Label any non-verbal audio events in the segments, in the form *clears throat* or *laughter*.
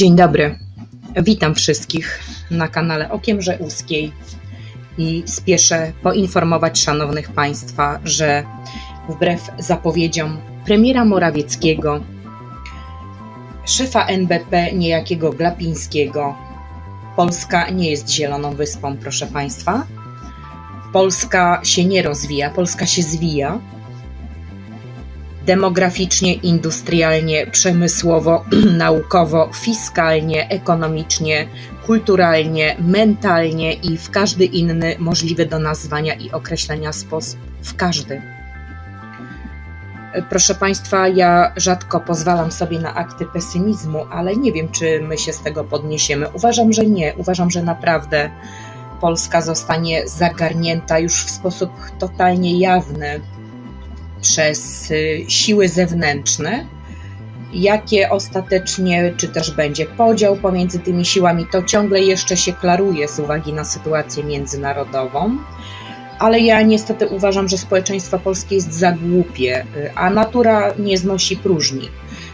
Dzień dobry. Witam wszystkich na kanale Okiem Rzeuskiej i spieszę poinformować szanownych Państwa, że wbrew zapowiedziom premiera Morawieckiego, szefa NBP niejakiego Glapińskiego, Polska nie jest zieloną wyspą, proszę Państwa. Polska się nie rozwija, Polska się zwija demograficznie, industrialnie, przemysłowo, *clears throat* naukowo, fiskalnie, ekonomicznie, kulturalnie, mentalnie i w każdy inny możliwy do nazwania i określenia sposób. W każdy. Proszę Państwa, ja rzadko pozwalam sobie na akty pesymizmu, ale nie wiem, czy my się z tego podniesiemy. Uważam, że nie. Uważam, że naprawdę Polska zostanie zagarnięta już w sposób totalnie jawny przez y, siły zewnętrzne. Jakie ostatecznie, czy też będzie podział pomiędzy tymi siłami, to ciągle jeszcze się klaruje z uwagi na sytuację międzynarodową. Ale ja niestety uważam, że społeczeństwo polskie jest za głupie, y, a natura nie znosi próżni.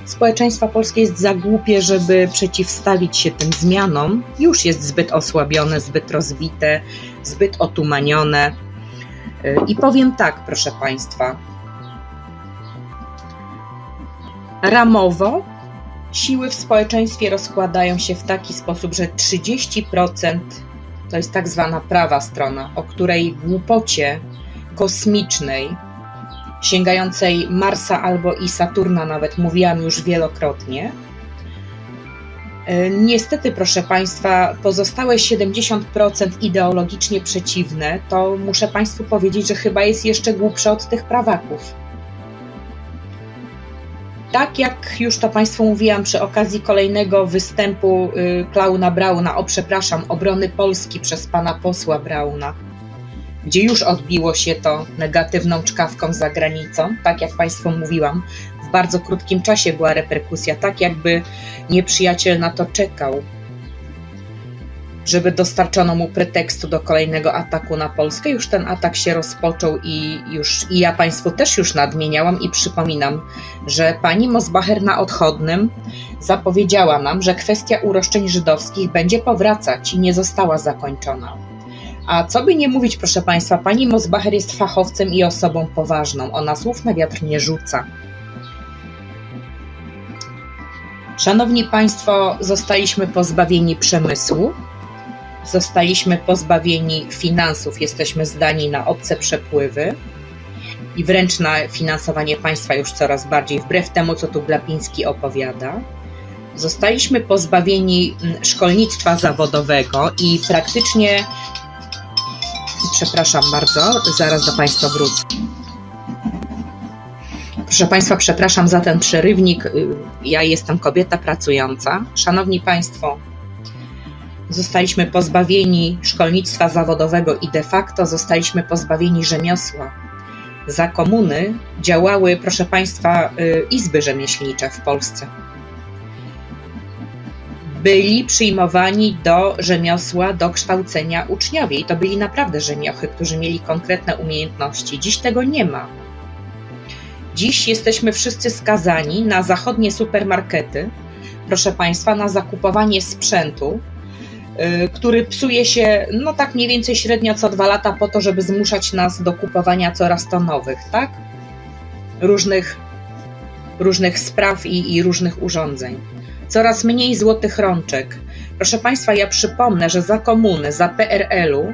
Społeczeństwo polskie jest za głupie, żeby przeciwstawić się tym zmianom. Już jest zbyt osłabione, zbyt rozbite, zbyt otumanione. Y, I powiem tak, proszę Państwa, Ramowo siły w społeczeństwie rozkładają się w taki sposób, że 30% to jest tak zwana prawa strona, o której głupocie kosmicznej, sięgającej Marsa albo i Saturna, nawet mówiłam już wielokrotnie. Niestety, proszę Państwa, pozostałe 70% ideologicznie przeciwne, to muszę Państwu powiedzieć, że chyba jest jeszcze głupsze od tych prawaków tak jak już to Państwu mówiłam przy okazji kolejnego występu y, Klauna Brauna, o przepraszam, obrony Polski przez pana posła Brauna, gdzie już odbiło się to negatywną czkawką za granicą, tak jak Państwu mówiłam, w bardzo krótkim czasie była reperkusja, tak jakby nieprzyjaciel na to czekał, żeby dostarczono mu pretekstu do kolejnego ataku na Polskę. Już ten atak się rozpoczął i już i ja Państwu też już nadmieniałam i przypominam, że pani Mosbacher na odchodnym zapowiedziała nam, że kwestia uroszczeń żydowskich będzie powracać i nie została zakończona. A co by nie mówić, proszę Państwa, pani Mosbacher jest fachowcem i osobą poważną. Ona słów na wiatr nie rzuca. Szanowni Państwo, zostaliśmy pozbawieni przemysłu, zostaliśmy pozbawieni finansów, jesteśmy zdani na obce przepływy i wręcz na finansowanie państwa już coraz bardziej, wbrew temu, co tu Glapiński opowiada. Zostaliśmy pozbawieni mm, szkolnictwa zawodowego i praktycznie, przepraszam bardzo, zaraz do Państwa wrócę. Proszę Państwa, przepraszam za ten przerywnik. Y, ja jestem kobieta pracująca. Szanowni Państwo, Zostaliśmy pozbawieni szkolnictwa zawodowego i de facto zostaliśmy pozbawieni rzemiosła. Za komuny działały, proszę Państwa, y, izby rzemieślnicze w Polsce. Byli przyjmowani do rzemiosła, do kształcenia uczniowie i to byli naprawdę rzemiochy, którzy mieli konkretne umiejętności. Dziś tego nie ma. Dziś jesteśmy wszyscy skazani na zachodnie supermarkety, proszę Państwa, na zakupowanie sprzętu, który psuje się, no tak mniej więcej średnio co dwa lata, po to, żeby zmuszać nas do kupowania coraz to nowych, tak? Różnych, różnych spraw i, i różnych urządzeń. Coraz mniej złotych rączek. Proszę Państwa, ja przypomnę, że za komuny, za PRL-u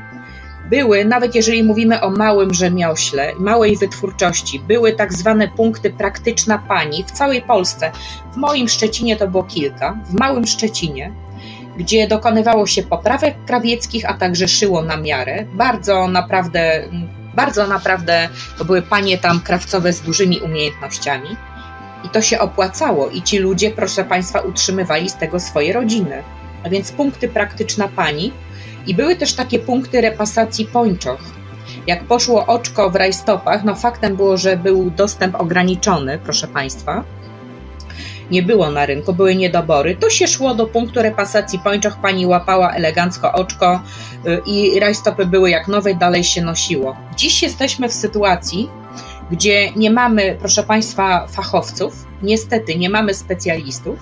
były, nawet jeżeli mówimy o małym rzemiośle, małej wytwórczości, były tak zwane punkty praktyczna pani w całej Polsce. W moim Szczecinie to było kilka, w małym Szczecinie gdzie dokonywało się poprawek krawieckich, a także szyło na miarę. Bardzo naprawdę, bardzo naprawdę to były panie tam krawcowe z dużymi umiejętnościami. I to się opłacało, i ci ludzie, proszę Państwa, utrzymywali z tego swoje rodziny. A więc punkty praktyczna pani. I były też takie punkty repasacji pończoch. Jak poszło oczko w rajstopach, no faktem było, że był dostęp ograniczony, proszę Państwa nie było na rynku, były niedobory, to się szło do punktu repasacji. Pończoch, pani łapała elegancko oczko y, i rajstopy były jak nowe, dalej się nosiło. Dziś jesteśmy w sytuacji, gdzie nie mamy, proszę Państwa, fachowców, niestety nie mamy specjalistów,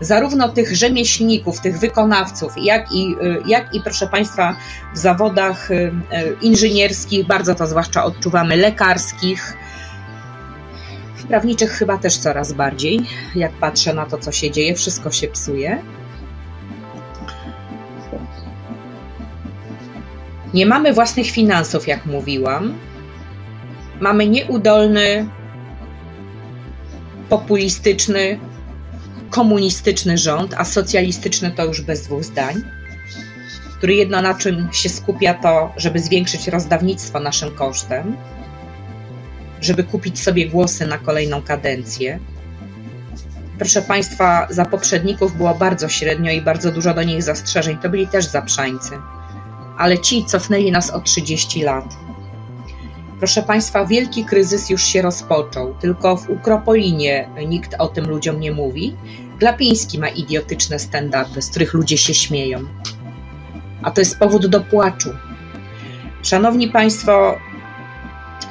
zarówno tych rzemieślników, tych wykonawców, jak i, y, jak i proszę Państwa, w zawodach y, inżynierskich, bardzo to zwłaszcza odczuwamy, lekarskich, prawniczych chyba też coraz bardziej, jak patrzę na to, co się dzieje, wszystko się psuje. Nie mamy własnych finansów, jak mówiłam. Mamy nieudolny, populistyczny, komunistyczny rząd, a socjalistyczny to już bez dwóch zdań, który jedno na czym się skupia to, żeby zwiększyć rozdawnictwo naszym kosztem, żeby kupić sobie głosy na kolejną kadencję. Proszę Państwa, za poprzedników było bardzo średnio i bardzo dużo do nich zastrzeżeń. To byli też zaprzańcy, ale ci cofnęli nas o 30 lat. Proszę Państwa, wielki kryzys już się rozpoczął, tylko w Ukropolinie nikt o tym ludziom nie mówi. Glapiński ma idiotyczne stand-upy, z których ludzie się śmieją. A to jest powód do płaczu. Szanowni Państwo,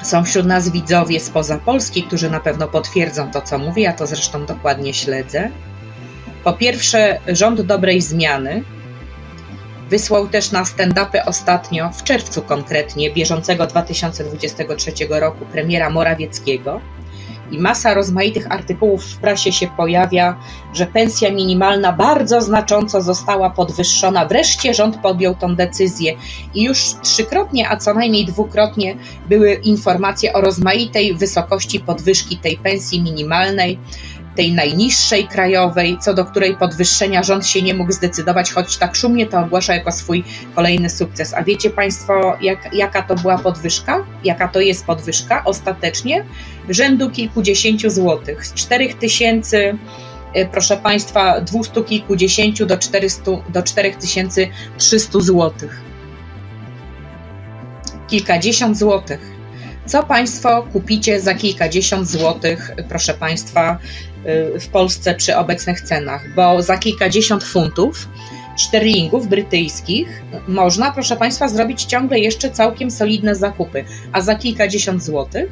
są wśród nas widzowie spoza Polski, którzy na pewno potwierdzą to, co mówię, ja to zresztą dokładnie śledzę. Po pierwsze, rząd dobrej zmiany wysłał też na stand-upy ostatnio, w czerwcu konkretnie, bieżącego 2023 roku, premiera Morawieckiego. I masa rozmaitych artykułów w prasie się pojawia, że pensja minimalna bardzo znacząco została podwyższona. Wreszcie rząd podjął tą decyzję i już trzykrotnie, a co najmniej dwukrotnie były informacje o rozmaitej wysokości podwyżki tej pensji minimalnej tej najniższej krajowej, co do której podwyższenia rząd się nie mógł zdecydować, choć tak szumnie to ogłasza jako swój kolejny sukces. A wiecie Państwo, jak, jaka to była podwyżka? Jaka to jest podwyżka ostatecznie? Rzędu kilkudziesięciu złotych. Z 4 tysięcy e, proszę Państwa, dwustu kilkudziesięciu do, 400, do 4300 złotych. Kilkadziesiąt złotych. Co Państwo kupicie za kilkadziesiąt złotych, proszę Państwa, w Polsce przy obecnych cenach? Bo za kilkadziesiąt funtów sterlingów brytyjskich można, proszę Państwa, zrobić ciągle jeszcze całkiem solidne zakupy, a za kilkadziesiąt złotych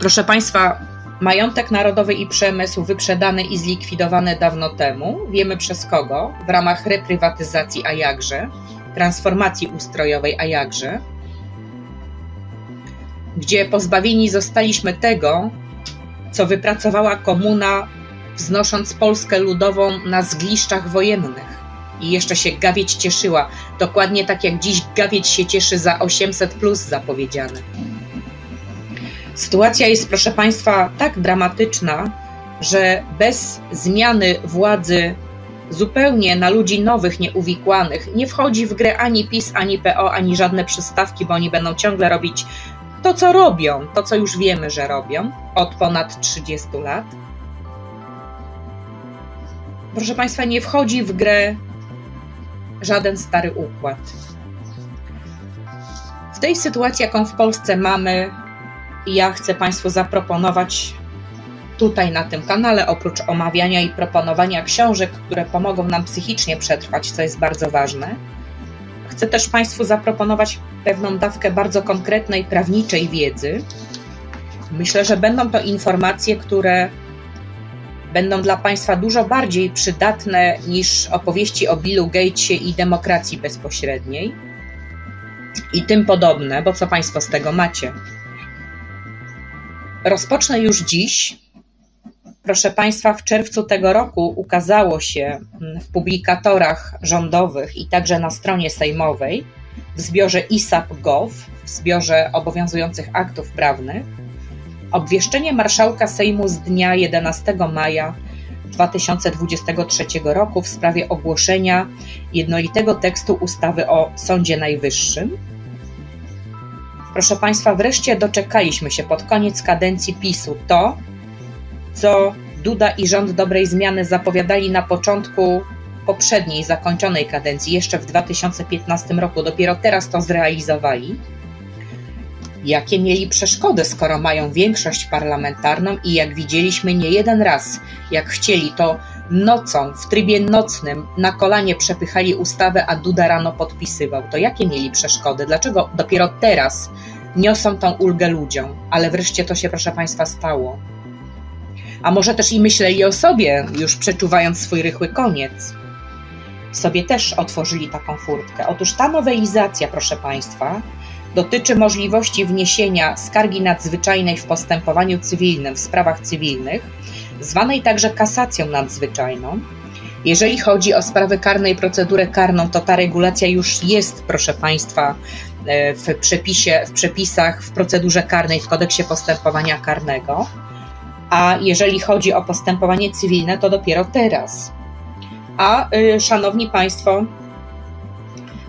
Proszę Państwa, majątek narodowy i przemysł wyprzedany i zlikwidowany dawno temu. Wiemy przez kogo? W ramach reprywatyzacji, a jakże? transformacji ustrojowej, a jakże, gdzie pozbawieni zostaliśmy tego, co wypracowała komuna, wznosząc Polskę ludową na zgliszczach wojennych. I jeszcze się gawieć cieszyła, dokładnie tak jak dziś gawieć się cieszy za 800 plus zapowiedziane. Sytuacja jest, proszę Państwa, tak dramatyczna, że bez zmiany władzy zupełnie na ludzi nowych, nieuwikłanych. Nie wchodzi w grę ani PiS, ani PO, ani żadne przystawki, bo oni będą ciągle robić to, co robią, to, co już wiemy, że robią od ponad 30 lat. Proszę Państwa, nie wchodzi w grę żaden stary układ. W tej sytuacji, jaką w Polsce mamy, ja chcę Państwu zaproponować tutaj na tym kanale, oprócz omawiania i proponowania książek, które pomogą nam psychicznie przetrwać, co jest bardzo ważne, chcę też Państwu zaproponować pewną dawkę bardzo konkretnej prawniczej wiedzy. Myślę, że będą to informacje, które będą dla Państwa dużo bardziej przydatne niż opowieści o Billu Gatesie i demokracji bezpośredniej i tym podobne, bo co Państwo z tego macie? Rozpocznę już dziś Proszę Państwa, w czerwcu tego roku ukazało się mm, w publikatorach rządowych i także na stronie sejmowej w zbiorze ISAP.gov, w zbiorze obowiązujących aktów prawnych, obwieszczenie marszałka Sejmu z dnia 11 maja 2023 roku w sprawie ogłoszenia jednolitego tekstu ustawy o Sądzie Najwyższym. Proszę Państwa, wreszcie doczekaliśmy się pod koniec kadencji PiSu to, co Duda i rząd dobrej zmiany zapowiadali na początku poprzedniej, zakończonej kadencji, jeszcze w 2015 roku, dopiero teraz to zrealizowali. Jakie mieli przeszkody, skoro mają większość parlamentarną i jak widzieliśmy nie jeden raz, jak chcieli, to nocą, w trybie nocnym, na kolanie przepychali ustawę, a Duda rano podpisywał. To jakie mieli przeszkody? Dlaczego dopiero teraz niosą tą ulgę ludziom? Ale wreszcie to się, proszę Państwa, stało. A może też i myśleli o sobie, już przeczuwając swój rychły koniec. Sobie też otworzyli taką furtkę. Otóż ta nowelizacja, proszę Państwa, dotyczy możliwości wniesienia skargi nadzwyczajnej w postępowaniu cywilnym w sprawach cywilnych, zwanej także kasacją nadzwyczajną. Jeżeli chodzi o sprawy karne i procedurę karną, to ta regulacja już jest, proszę Państwa, e, w przepisie, w przepisach w procedurze karnej w kodeksie postępowania karnego. A jeżeli chodzi o postępowanie cywilne, to dopiero teraz. A y, szanowni Państwo,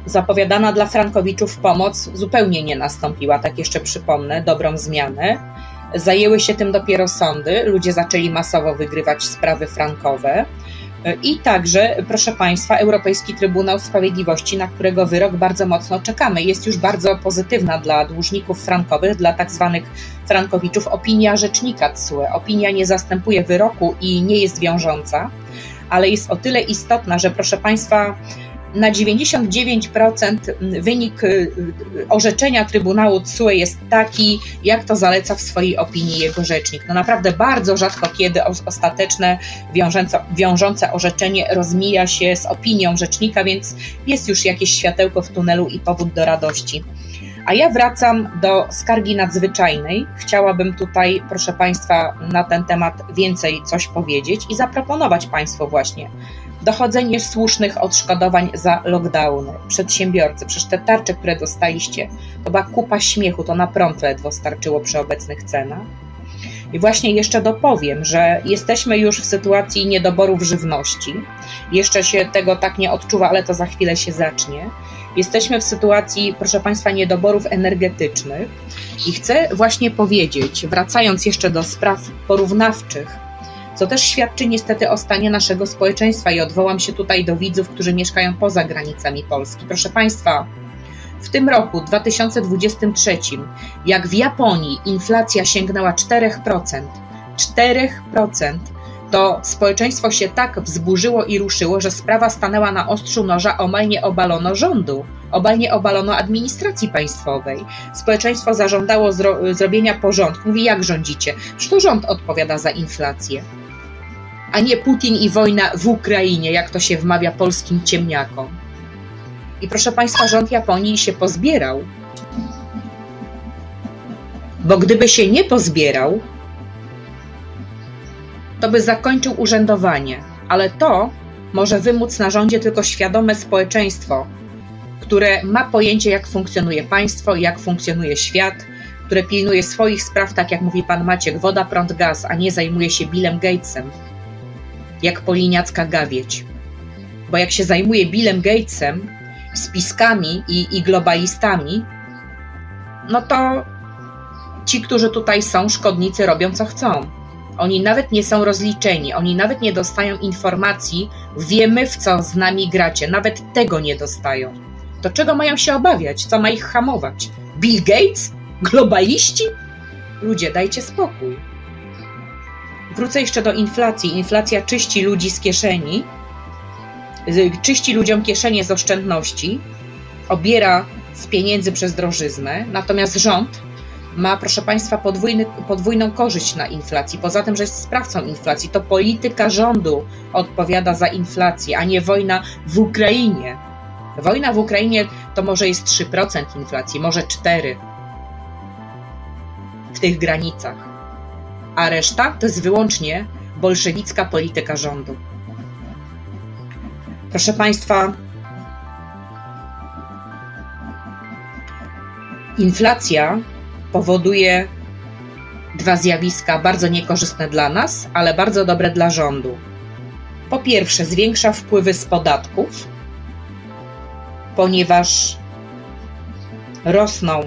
zapowiadana dla Frankowiczów pomoc zupełnie nie nastąpiła, tak jeszcze przypomnę, dobrą zmianę. Zajęły się tym dopiero sądy, ludzie zaczęli masowo wygrywać sprawy frankowe. I także, proszę Państwa, Europejski Trybunał Sprawiedliwości, na którego wyrok bardzo mocno czekamy. Jest już bardzo pozytywna dla dłużników frankowych, dla tak zwanych frankowiczów opinia rzecznika TSUE. Opinia nie zastępuje wyroku i nie jest wiążąca, ale jest o tyle istotna, że proszę Państwa, na 99% wynik y, orzeczenia Trybunału TSUE jest taki, jak to zaleca w swojej opinii jego rzecznik. No naprawdę bardzo rzadko kiedy ostateczne wiążące, wiążące orzeczenie rozmija się z opinią rzecznika, więc jest już jakieś światełko w tunelu i powód do radości. A ja wracam do skargi nadzwyczajnej. Chciałabym tutaj, proszę Państwa, na ten temat więcej coś powiedzieć i zaproponować Państwu właśnie dochodzenie słusznych odszkodowań za lockdowny. Przedsiębiorcy, przecież te tarcze, które dostaliście, to była kupa śmiechu, to na prąd ledwo starczyło przy obecnych cenach. I właśnie jeszcze dopowiem, że jesteśmy już w sytuacji niedoborów żywności. Jeszcze się tego tak nie odczuwa, ale to za chwilę się zacznie. Jesteśmy w sytuacji, proszę Państwa, niedoborów energetycznych i chcę właśnie powiedzieć, wracając jeszcze do spraw porównawczych, co też świadczy niestety o stanie naszego społeczeństwa i odwołam się tutaj do widzów, którzy mieszkają poza granicami Polski. Proszę Państwa, w tym roku 2023, jak w Japonii inflacja sięgnęła 4%, 4%, to społeczeństwo się tak wzburzyło i ruszyło, że sprawa stanęła na ostrzu noża, omal nie obalono rządu, omal nie obalono administracji państwowej. Społeczeństwo zażądało zro zrobienia porządku. Mówi, jak rządzicie? Przecież to rząd odpowiada za inflację a nie Putin i wojna w Ukrainie, jak to się wmawia polskim ciemniakom. I proszę Państwa, rząd Japonii się pozbierał. Bo gdyby się nie pozbierał, to by zakończył urzędowanie, ale to może wymóc na rządzie tylko świadome społeczeństwo, które ma pojęcie, jak funkcjonuje państwo, jak funkcjonuje świat, które pilnuje swoich spraw, tak jak mówi pan Maciek, woda, prąd, gaz, a nie zajmuje się Billem Gatesem jak poliniacka gawieć. Bo jak się zajmuje Billem Gatesem, spiskami i, i globalistami, no to ci, którzy tutaj są, szkodnicy, robią co chcą. Oni nawet nie są rozliczeni, oni nawet nie dostają informacji, wiemy w co z nami gracie, nawet tego nie dostają. To czego mają się obawiać? Co ma ich hamować? Bill Gates? Globaliści? Ludzie, dajcie spokój. Wrócę jeszcze do inflacji. Inflacja czyści ludzi z kieszeni, czyści ludziom kieszenie z oszczędności, obiera z pieniędzy przez drożyznę, natomiast rząd ma, proszę Państwa, podwójny, podwójną korzyść na inflacji. Poza tym, że jest sprawcą inflacji, to polityka rządu odpowiada za inflację, a nie wojna w Ukrainie. Wojna w Ukrainie to może jest 3% inflacji, może 4% w tych granicach a reszta to jest wyłącznie bolszewicka polityka rządu. Proszę Państwa, inflacja powoduje dwa zjawiska bardzo niekorzystne dla nas, ale bardzo dobre dla rządu. Po pierwsze, zwiększa wpływy z podatków, ponieważ rosną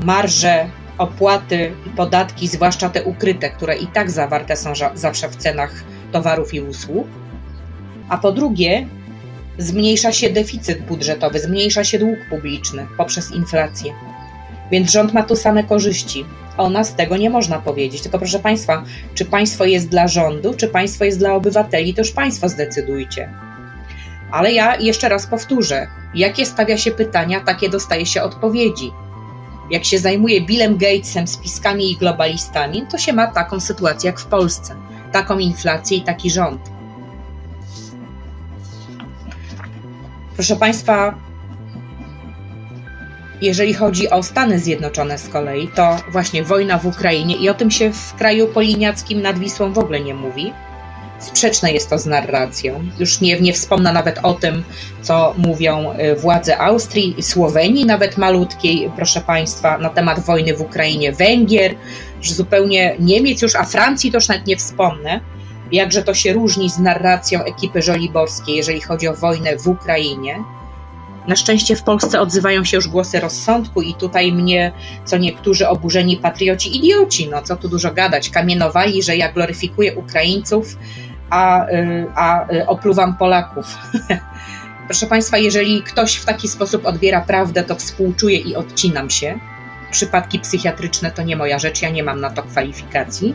marże opłaty i podatki, zwłaszcza te ukryte, które i tak zawarte są zawsze w cenach towarów i usług. A po drugie, zmniejsza się deficyt budżetowy, zmniejsza się dług publiczny poprzez inflację. Więc rząd ma tu same korzyści. O nas tego nie można powiedzieć. Tylko proszę Państwa, czy państwo jest dla rządu, czy państwo jest dla obywateli, to już Państwo zdecydujcie. Ale ja jeszcze raz powtórzę: jakie stawia się pytania, takie dostaje się odpowiedzi jak się zajmuje Billem Gatesem, spiskami i globalistami, to się ma taką sytuację jak w Polsce. taką inflację i taki rząd. Proszę Państwa, jeżeli chodzi o Stany Zjednoczone z kolei, to właśnie wojna w Ukrainie i o tym się w kraju poliniackim nad Wisłą w ogóle nie mówi. Sprzeczne jest to z narracją. Już nie, nie wspomnę nawet o tym, co mówią y, władze Austrii, Słowenii, nawet malutkiej, proszę Państwa, na temat wojny w Ukrainie, Węgier, że zupełnie Niemiec już, a Francji to już nawet nie wspomnę. Jakże to się różni z narracją ekipy żoliborskiej, jeżeli chodzi o wojnę w Ukrainie. Na szczęście w Polsce odzywają się już głosy rozsądku i tutaj mnie, co niektórzy oburzeni patrioci, idioci, no co tu dużo gadać, kamienowali, że ja gloryfikuję Ukraińców, a, y, a y, opluwam Polaków. *laughs* Proszę Państwa, jeżeli ktoś w taki sposób odbiera prawdę, to współczuję i odcinam się. Przypadki psychiatryczne to nie moja rzecz, ja nie mam na to kwalifikacji.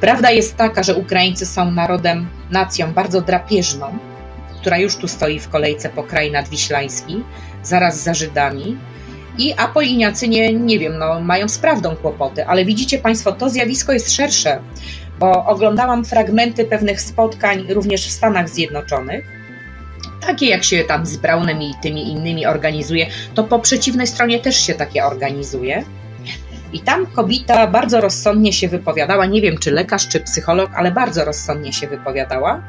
Prawda jest taka, że Ukraińcy są narodem, nacją bardzo drapieżną, która już tu stoi w kolejce po kraj nadwiślański, zaraz za Żydami. I Apoliniacy nie, nie wiem, no, mają z prawdą kłopoty, ale widzicie Państwo, to zjawisko jest szersze, bo oglądałam fragmenty pewnych spotkań również w Stanach Zjednoczonych, takie jak się tam z Brownem i tymi innymi organizuje, to po przeciwnej stronie też się takie organizuje. I tam kobieta bardzo rozsądnie się wypowiadała, nie wiem czy lekarz, czy psycholog, ale bardzo rozsądnie się wypowiadała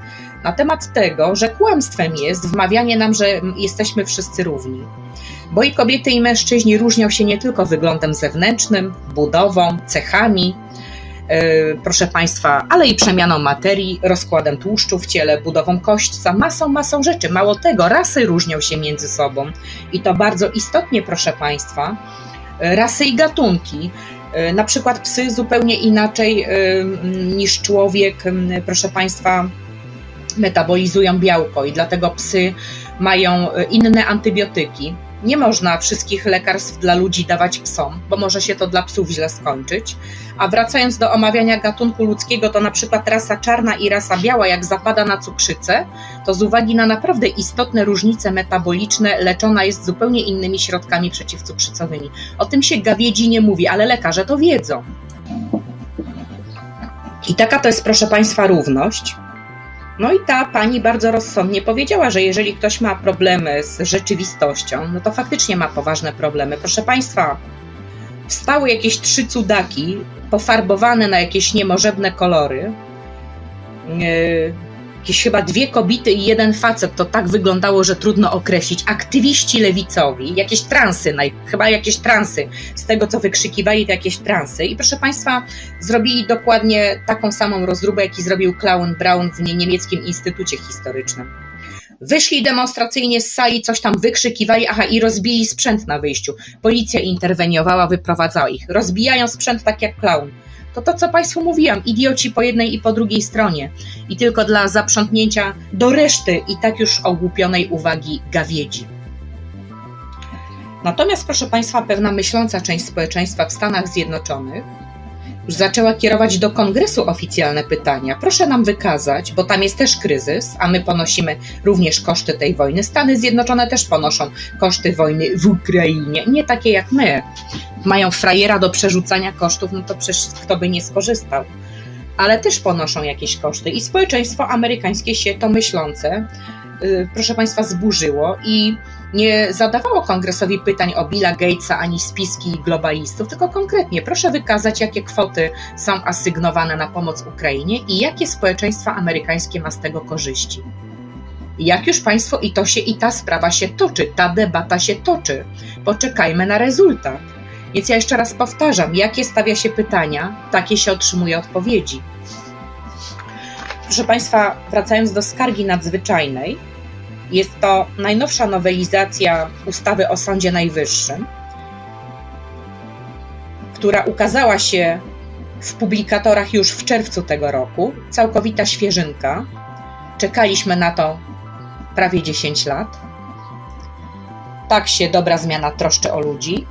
na temat tego, że kłamstwem jest wmawianie nam, że jesteśmy wszyscy równi. Bo i kobiety, i mężczyźni różnią się nie tylko wyglądem zewnętrznym, budową, cechami, proszę Państwa, ale i przemianą materii, rozkładem tłuszczu w ciele, budową kośćca, masą, masą rzeczy. Mało tego, rasy różnią się między sobą i to bardzo istotnie, proszę Państwa rasy i gatunki. E, na przykład psy zupełnie inaczej e, niż człowiek, proszę Państwa, metabolizują białko i dlatego psy mają e, inne antybiotyki. Nie można wszystkich lekarstw dla ludzi dawać psom, bo może się to dla psów źle skończyć. A wracając do omawiania gatunku ludzkiego, to na przykład rasa czarna i rasa biała, jak zapada na cukrzycę, to z uwagi na naprawdę istotne różnice metaboliczne leczona jest zupełnie innymi środkami przeciwcukrzycowymi. O tym się gawiedzi nie mówi, ale lekarze to wiedzą. I taka to jest, proszę Państwa, równość. No i ta pani bardzo rozsądnie powiedziała, że jeżeli ktoś ma problemy z rzeczywistością, no to faktycznie ma poważne problemy. Proszę Państwa, wstały jakieś trzy cudaki, pofarbowane na jakieś niemożebne kolory. Yy, jakieś chyba dwie kobiety i jeden facet, to tak wyglądało, że trudno określić. Aktywiści lewicowi, jakieś transy, chyba jakieś transy, z tego co wykrzykiwali, to jakieś transy. I proszę Państwa, zrobili dokładnie taką samą rozróbę, jaki zrobił Clown Brown w niemieckim Instytucie Historycznym. Wyszli demonstracyjnie z sali, coś tam wykrzykiwali, aha, i rozbili sprzęt na wyjściu. Policja interweniowała, wyprowadzała ich. Rozbijają sprzęt tak jak klaun to to, co Państwu mówiłam, idioci po jednej i po drugiej stronie. I tylko dla zaprzątnięcia do reszty i tak już ogłupionej uwagi gawiedzi. Natomiast, proszę Państwa, pewna myśląca część społeczeństwa w Stanach Zjednoczonych zaczęła kierować do kongresu oficjalne pytania. Proszę nam wykazać, bo tam jest też kryzys, a my ponosimy również koszty tej wojny. Stany Zjednoczone też ponoszą koszty wojny w Ukrainie, nie takie jak my. Mają frajera do przerzucania kosztów, no to przecież kto by nie skorzystał. Ale też ponoszą jakieś koszty i społeczeństwo amerykańskie się to myślące, yy, proszę Państwa, zburzyło i nie zadawało kongresowi pytań o Billa Gatesa ani spiski globalistów, tylko konkretnie proszę wykazać, jakie kwoty są asygnowane na pomoc Ukrainie i jakie społeczeństwa amerykańskie ma z tego korzyści. Jak już Państwo, i to się, i ta sprawa się toczy, ta debata się toczy. Poczekajmy na rezultat. Więc ja jeszcze raz powtarzam, jakie stawia się pytania, takie się otrzymuje odpowiedzi. Proszę Państwa, wracając do skargi nadzwyczajnej, jest to najnowsza nowelizacja ustawy o Sądzie Najwyższym, która ukazała się w publikatorach już w czerwcu tego roku. Całkowita świeżynka. Czekaliśmy na to prawie 10 lat. Tak się dobra zmiana troszczy o ludzi.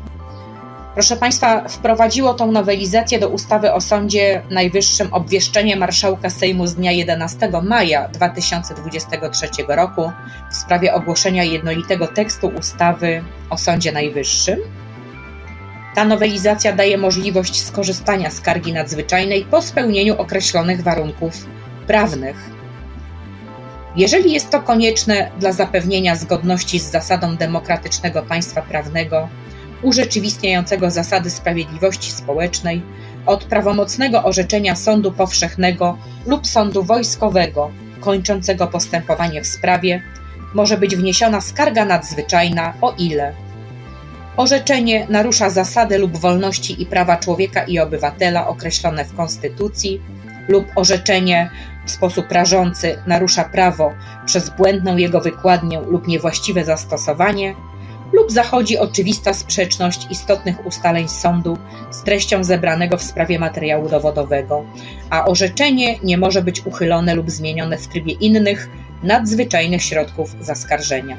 Proszę Państwa, wprowadziło tą nowelizację do ustawy o Sądzie Najwyższym obwieszczenie marszałka Sejmu z dnia 11 maja 2023 roku w sprawie ogłoszenia jednolitego tekstu ustawy o Sądzie Najwyższym. Ta nowelizacja daje możliwość skorzystania z skargi nadzwyczajnej po spełnieniu określonych warunków prawnych. Jeżeli jest to konieczne dla zapewnienia zgodności z zasadą demokratycznego państwa prawnego, urzeczywistniającego zasady sprawiedliwości społecznej, od prawomocnego orzeczenia sądu powszechnego lub sądu wojskowego kończącego postępowanie w sprawie, może być wniesiona skarga nadzwyczajna, o ile. Orzeczenie narusza zasady lub wolności i prawa człowieka i obywatela określone w Konstytucji, lub orzeczenie w sposób rażący narusza prawo przez błędną jego wykładnię lub niewłaściwe zastosowanie, lub zachodzi oczywista sprzeczność istotnych ustaleń sądu z treścią zebranego w sprawie materiału dowodowego, a orzeczenie nie może być uchylone lub zmienione w trybie innych nadzwyczajnych środków zaskarżenia.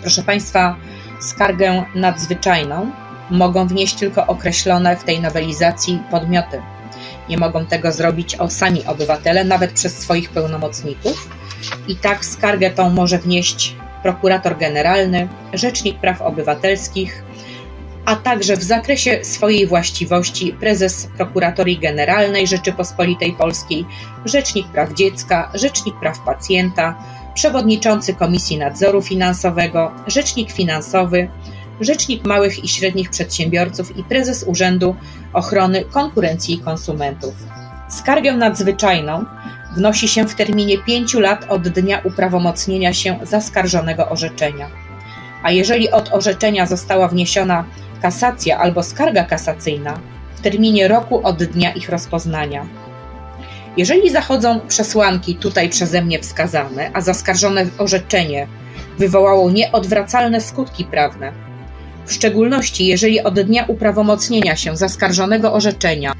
Proszę Państwa, skargę nadzwyczajną mogą wnieść tylko określone w tej nowelizacji podmioty. Nie mogą tego zrobić sami obywatele, nawet przez swoich pełnomocników. I tak skargę tą może wnieść prokurator generalny, rzecznik praw obywatelskich, a także w zakresie swojej właściwości prezes Prokuratorii Generalnej Rzeczypospolitej Polskiej, rzecznik praw dziecka, rzecznik praw pacjenta, przewodniczący Komisji Nadzoru Finansowego, rzecznik finansowy, rzecznik małych i średnich przedsiębiorców i prezes Urzędu Ochrony Konkurencji i Konsumentów. Skargę nadzwyczajną wnosi się w terminie pięciu lat od dnia uprawomocnienia się zaskarżonego orzeczenia. A jeżeli od orzeczenia została wniesiona kasacja albo skarga kasacyjna, w terminie roku od dnia ich rozpoznania. Jeżeli zachodzą przesłanki tutaj przeze mnie wskazane, a zaskarżone orzeczenie wywołało nieodwracalne skutki prawne, w szczególności jeżeli od dnia uprawomocnienia się zaskarżonego orzeczenia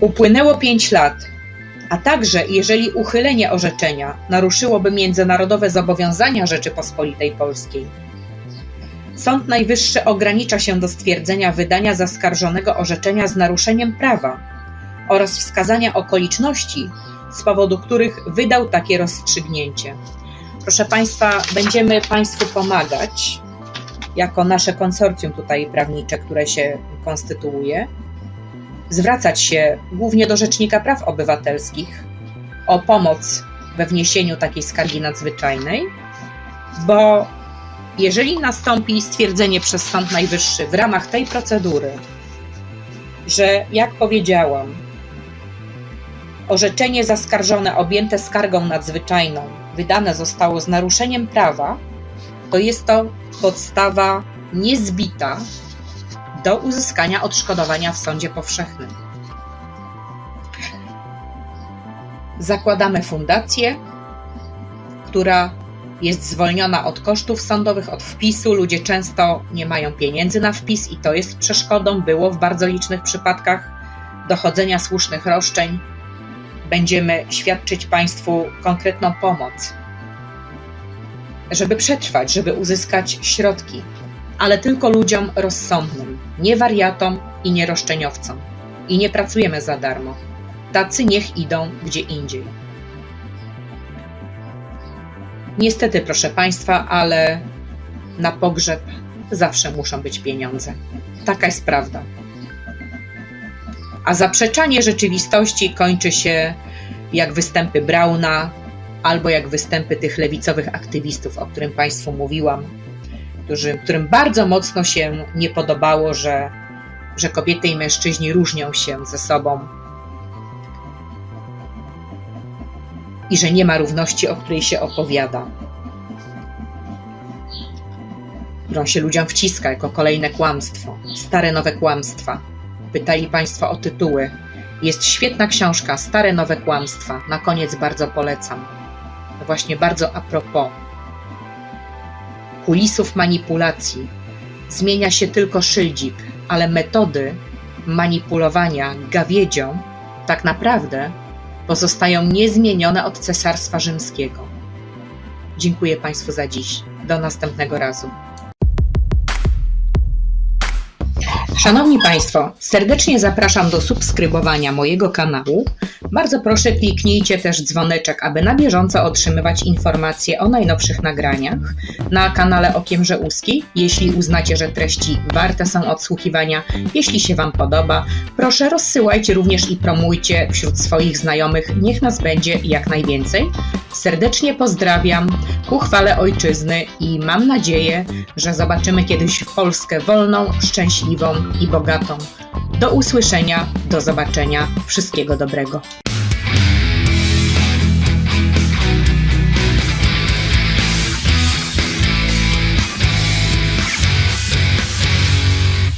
upłynęło 5 lat, a także jeżeli uchylenie orzeczenia naruszyłoby międzynarodowe zobowiązania Rzeczypospolitej Polskiej. Sąd Najwyższy ogranicza się do stwierdzenia wydania zaskarżonego orzeczenia z naruszeniem prawa oraz wskazania okoliczności, z powodu których wydał takie rozstrzygnięcie. Proszę Państwa, będziemy Państwu pomagać jako nasze konsorcjum tutaj prawnicze, które się konstytuuje, zwracać się głównie do Rzecznika Praw Obywatelskich o pomoc we wniesieniu takiej skargi nadzwyczajnej, bo jeżeli nastąpi stwierdzenie przez Sąd Najwyższy w ramach tej procedury, że jak powiedziałam, orzeczenie zaskarżone objęte skargą nadzwyczajną wydane zostało z naruszeniem prawa, to jest to podstawa niezbita do uzyskania odszkodowania w sądzie powszechnym. Zakładamy fundację, która jest zwolniona od kosztów sądowych, od wpisu. Ludzie często nie mają pieniędzy na wpis i to jest przeszkodą. Było w bardzo licznych przypadkach dochodzenia słusznych roszczeń. Będziemy świadczyć Państwu konkretną pomoc, żeby przetrwać, żeby uzyskać środki, ale tylko ludziom rozsądnym, nie wariatom i nie roszczeniowcom. I nie pracujemy za darmo. Tacy niech idą gdzie indziej. Niestety, proszę Państwa, ale na pogrzeb zawsze muszą być pieniądze. Taka jest prawda. A zaprzeczanie rzeczywistości kończy się jak występy Brauna albo jak występy tych lewicowych aktywistów, o którym Państwu mówiłam, którzy, którym bardzo mocno się nie podobało, że, że kobiety i mężczyźni różnią się ze sobą i że nie ma równości, o której się opowiada, którą się ludziom wciska jako kolejne kłamstwo, stare nowe kłamstwa. Pytali Państwo o tytuły. Jest świetna książka, Stare nowe kłamstwa. Na koniec bardzo polecam. Właśnie bardzo a propos kulisów manipulacji. Zmienia się tylko szyldzik, ale metody manipulowania gawiedzią tak naprawdę pozostają niezmienione od Cesarstwa Rzymskiego. Dziękuję Państwu za dziś. Do następnego razu. Szanowni Państwo, serdecznie zapraszam do subskrybowania mojego kanału. Bardzo proszę kliknijcie też dzwoneczek, aby na bieżąco otrzymywać informacje o najnowszych nagraniach na kanale Okiem Żełuski. Jeśli uznacie, że treści warte są odsłuchiwania, jeśli się Wam podoba, proszę rozsyłajcie również i promujcie wśród swoich znajomych. Niech nas będzie jak najwięcej. Serdecznie pozdrawiam ku chwale Ojczyzny i mam nadzieję, że zobaczymy kiedyś Polskę wolną, szczęśliwą i bogatą. Do usłyszenia, do zobaczenia. Wszystkiego dobrego.